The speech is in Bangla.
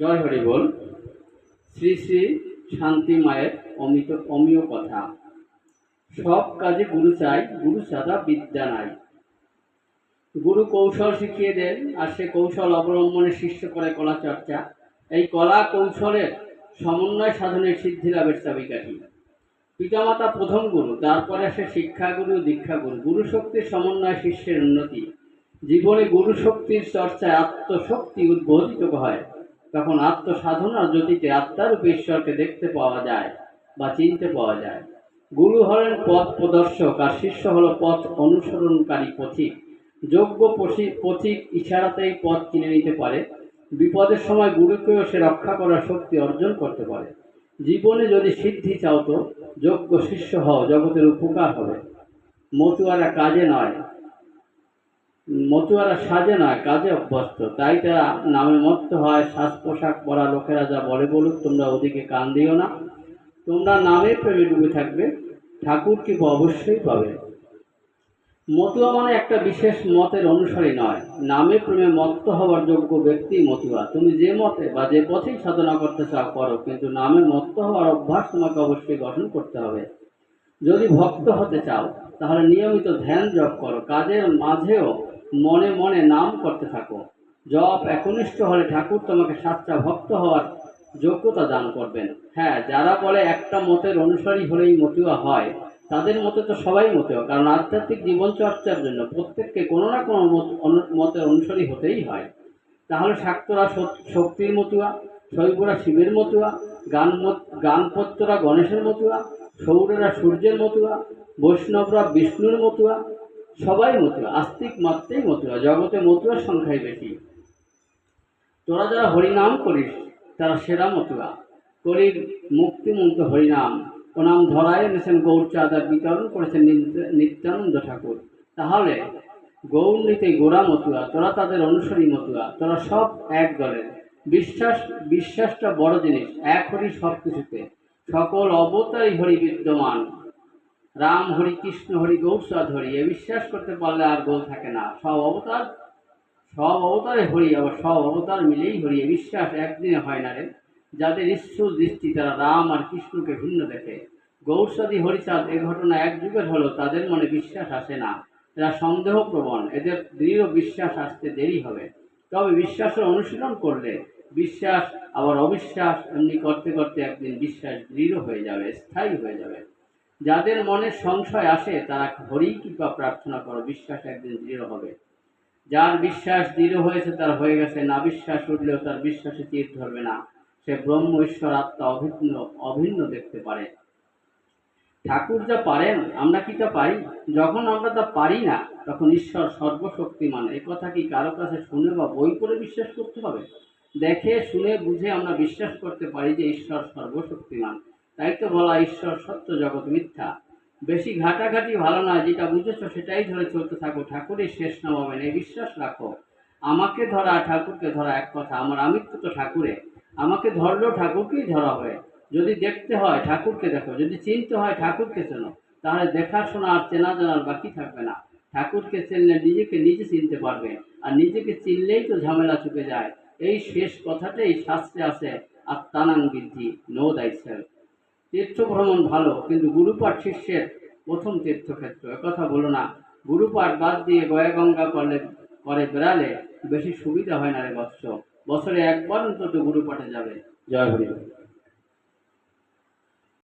জয় হরি বল, শ্রী শ্রী শান্তি মায়ের অমিত, অমীয় কথা। সব কাজে গুরু চাই, গুরু ছাড়া বিদ্যা নাই। গুরু কৌশল শিখিয়ে দেন, আর সে কৌশল অবলম্বনে শিষ্য করে কলা চর্চা। এই কলা কৌশলের সমন্বয় সাধনের সিদ্ধি লাভের চাবিকাঠি। পিতামাতা প্রথম গুরু, তারপরে আসে শিক্ষাগুরু, দীক্ষাগুরু। গুরু শক্তির সমন্বয় শিষ্যের উন্নতি। জীবনে গুরু শক্তির চর্চায় আত্মশক্তি উদ্বোধিত হয়। তখন আত্মসাধনার জ্যোতিতে আত্মারূপে ঈশ্বরকে দেখতে পাওয়া যায় বা চিনতে পাওয়া যায়। গুরু হলেন পথ প্রদর্শক আর শিষ্য হলো পথ অনুসরণকারী পথিক। যোগ্য পথি- পথিক ইশারাতেই পথ কিনে নিতে পারে। বিপদের সময় গুরুকেও সে রক্ষা করার শক্তি অর্জন করতে পারে। জীবনে যদি সিদ্ধি চাও তো যোগ্য শিষ্য হও, জগতের উপকার হবে। মতুয়ারা কাজে নয় মতুয়ারা সাজে নয় কাজে অভ্যস্ত। তাই তারা নামে মত্ত হয় সাজ পোশাক পরা লোকেরা যা বলে বলুক, তোমরা ওদিকে কান দিও না। তোমরা নামে প্রেমে ডুবে থাকবে ঠাকুরকে অবশ্যই পাবে। মতুয়া মানে একটা বিশেষ মতের অনুসারী নয়। নামে প্রেমে মত্ত হওয়ার যোগ্য ব্যক্তি মতুয়া। তুমি যে মতে বা যে পথেই সাধনা করতে চাও, করো। কিন্তু নামে মত্ত হওয়ার অভ্যাস তোমাকে অবশ্যই গঠন করতে হবে। যদি ভক্ত হতে চাও, তাহলে নিয়মিত ধ্যান জপ করো। কাজের মাঝেও মনে মনে নাম করতে থাকো। জপ একনিষ্ঠ হলে ঠাকুর তোমাকে সাতটা ভক্ত হওয়ার যোগ্যতা দান করবেন। হ্যাঁ যারা বলে একটা মতের অনুসারী হলেই মতুয়া হয়, তাদের মতে তো সবাই মতেও কারণ আধ্যাত্মিক জীবন চর্চার জন্য প্রত্যেককে কোনো না কোনো মত মতের অনুসারী হতেই হয়। তাহলে শাক্তরা শক্তির মতুয়া, শৈবরা শিবের মতুয়া, গান গানপত্যরা গণেশের মতুয়া, সৌরেরা সূর্যের মতুয়া, বৈষ্ণবরা বিষ্ণুর মতুয়া সবাই মতুয়া আস্তিক মাত্রেই মতুয়া জগতে মতুয়ার সংখ্যাই বেশি। তোরা যারা হরিনাম করিস, তারা সেরা মতুয়া করির মুক্তিমন্ত হরিনাম। ও নাম ধরায় এনেছেন গৌরচাঁদ আর বিতরণ করেছেন নিত্যানন্দ ঠাকুর। তাহলে গৌর নিতে গোড়া মতুয়া তোরা তাদের অনুসারী মতুয়া তোরা সব এক দলের। বিশ্বাস, বিশ্বাসটা বড় জিনিস, এক হরি সব কিছুতে সকল অবতারই হরি বিদ্যমান। রাম হরি কৃষ্ণ হরি গৌরচাঁদ হরি, এ বিশ্বাস করতে পারলে আর গোল থাকে না। সব অবতার, সব অবতারে হরি, আবার সব অবতার মিলেই হরি, এ বিশ্বাস একদিনে হয় না রে। যাদের ঈশ্বর দৃষ্টি, তারা রাম আর কৃষ্ণকে ভিন্ন দেখে। গৌরসাদী হরিচাঁদ এ ঘটনা এক যুগের হলো, তাদের মনে বিশ্বাস আসে না। এরা সন্দেহপ্রবণ এদের দৃঢ় বিশ্বাস আসতে দেরি হবে। তবে বিশ্বাসের অনুশীলন করলে বিশ্বাস, আবার অবিশ্বাস, এমনি করতে করতে একদিন বিশ্বাস দৃঢ় হয়ে যাবে, স্থায়ী হয়ে যাবে। যাদের মনে সংশয় আসে, তারা হরি কৃপা প্রার্থনা করো, বিশ্বাস একদিন দৃঢ় হবে। যার বিশ্বাস দৃঢ় হয়েছে, তার হয়ে গেছে। না বিশ্বাস উঠলেও তার বিশ্বাসে তীর ধরবে না। সে ব্রহ্ম, ঈশ্বর, আত্মা অভিন্ন অভিন্ন দেখতে পারে। ঠাকুর যা পারেন, আমরা কি তা পারি? যখন আমরা তা পারি না, তখন ঈশ্বর সর্বশক্তিমান। এ কথা কি কারও কাছে শুনে বা বই করে বিশ্বাস করতে হবে? দেখে, শুনে, বুঝে আমরা বিশ্বাস করতে পারি যে ঈশ্বর সর্বশক্তিমান। তাই তো বলা ঈশ্বর সত্য, জগৎ মিথ্যা। বেশি ঘাটাঘাটি ভালো না, যেটা বুঝেছ সেটাই ধরে চলতে থাকো। ঠাকুরই শেষ নামাবেন এই বিশ্বাস রাখো। আমাকে ধরা ঠাকুরকে ধরা এক কথা, আমার আমিত্ব তো ঠাকুরে। আমাকে ধরলেও ঠাকুরকেই ধরা হয়। যদি দেখতে হয় ঠাকুরকে দেখো, যদি চিনতে হয় ঠাকুরকে চেনো, তাহলে দেখাশোনা আর চেনা জানার বাকি থাকবে না। ঠাকুরকে চিনলে নিজেকে নিজে চিনতে পারবে, আর নিজেকে চিনলেই তো ঝামেলা চুকে যায়। এই শেষ কথাটাই শাস্ত্রে আছে, আত্মানাং বৃদ্ধি, নো দায়িত্ব তীর্থ ভ্রমণ ভালো, কিন্তু গুরুপাঠ শিষ্যের প্রথম তীর্থক্ষেত্র। কথা বলো না, গুরুপাঠ বাদ দিয়ে গয়া গঙ্গা করলে, করে বেড়ালে বেশি সুবিধা হয় না রে বৎস। বছরে একবার অন্তত গুরুপাঠে যাবে। জয় হরি